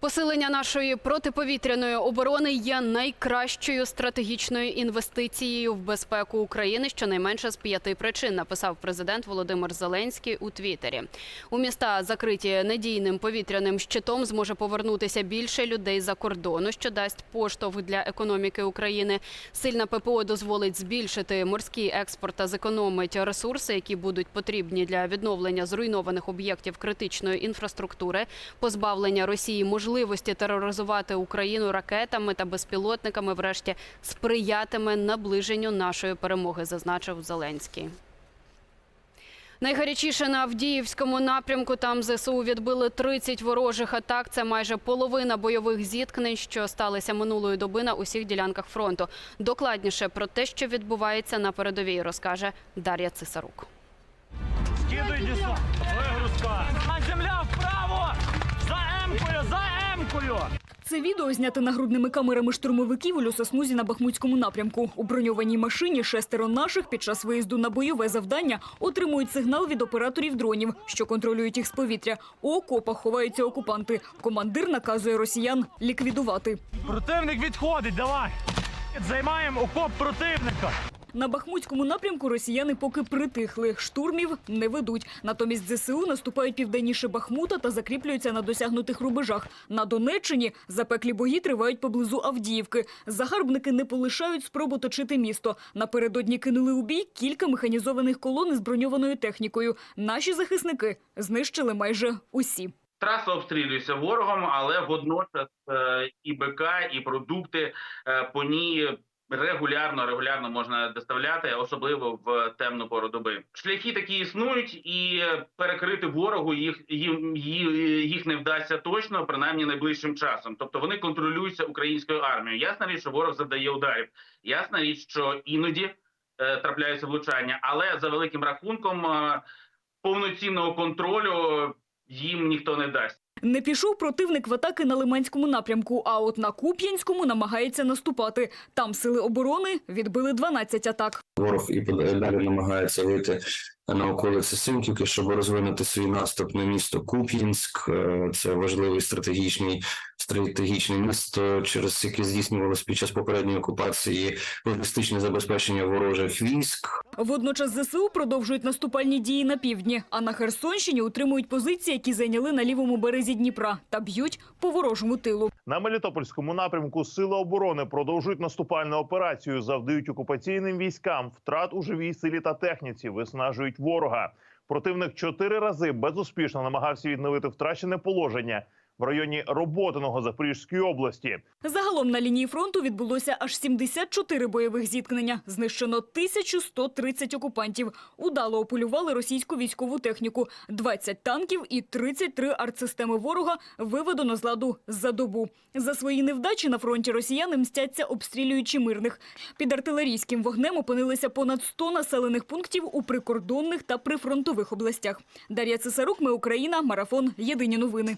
Посилення нашої протиповітряної оборони є найкращою стратегічною інвестицією в безпеку України, щонайменше з п'яти причин, написав президент Володимир Зеленський у Твіттері. У міста, закриті недійним повітряним щитом, зможе повернутися більше людей за кордону, що дасть поштовх для економіки України. Сильна ППО дозволить збільшити морський експорт та зекономить ресурси, які будуть потрібні для відновлення зруйнованих об'єктів критичної інфраструктури, позбавлення Росії можливості тероризувати Україну ракетами та безпілотниками, врешті сприятиме наближенню нашої перемоги, зазначив Зеленський. Найгарячіше на Авдіївському напрямку. Там ЗСУ відбили 30 ворожих атак. Це майже половина бойових зіткнень, що сталися минулої доби на усіх ділянках фронту. Докладніше про те, що відбувається на передовій, розкаже Дар'я Цисарук. Скидуй десант. За Це відео знято нагрудними камерами штурмовиків у лісосмузі на Бахмутському напрямку. У броньованій машині шестеро наших під час виїзду на бойове завдання отримують сигнал від операторів дронів, що контролюють їх з повітря. У окопах ховаються окупанти. Командир наказує росіян ліквідувати. Противник відходить, давай! Займаємо окоп противника. На Бахмутському напрямку росіяни поки притихли. Штурмів не ведуть. Натомість ЗСУ наступають південніше Бахмута та закріплюються на досягнутих рубежах. На Донеччині запеклі бої тривають поблизу Авдіївки. Загарбники не полишають спробу точити місто. Напередодні кинули у бій кілька механізованих колон із броньованою технікою. Наші захисники знищили майже усі. Траса обстрілюється ворогом, але водночас е, і БК, і продукти е, по ній регулярно регулярно можна доставляти, особливо в темну пору доби. Шляхи такі існують, і перекрити ворогу їх їм їх не вдасться точно, принаймні найближчим часом. Тобто вони контролюються українською армією. Ясна річ, що ворог завдає ударів. Ясна річ, що іноді е, трапляються влучання, але за великим рахунком е, повноцінного контролю їм ніхто не дасть. Не пішов противник в атаки на Лиманському напрямку, а от на Куп'янському намагається наступати. Там сили оборони відбили 12 атак. Ворог і далі намагається вийти на околиці Синківки, щоб розвинути свій наступ на місто Куп'янськ. Е, Це важливий стратегічний стратегічне місто, через яке здійснювалося під час попередньої окупації логістичне забезпечення ворожих військ. Водночас ЗСУ продовжують наступальні дії на півдні, а на Херсонщині утримують позиції, які зайняли на лівому березі Дніпра та б'ють по ворожому тилу. На Мелітопольському напрямку Сили оборони продовжують наступальну операцію, завдають окупаційним військам втрат у живій силі та техніці, виснажують ворога. Противник чотири рази безуспішно намагався відновити втрачене положення в районі Роботиного Запорізької області. Загалом на лінії фронту відбулося аж 74 бойових зіткнення. Знищено 1130 окупантів. Удало ополювали російську військову техніку. 20 танків і 33 артсистеми ворога виведено з ладу за добу. За свої невдачі на фронті росіяни мстяться, обстрілюючи мирних. Під артилерійським вогнем опинилися понад 100 населених пунктів у прикордонних та прифронтових областях. Дар'я Цесарук, ми Україна, марафон. Єдині новини.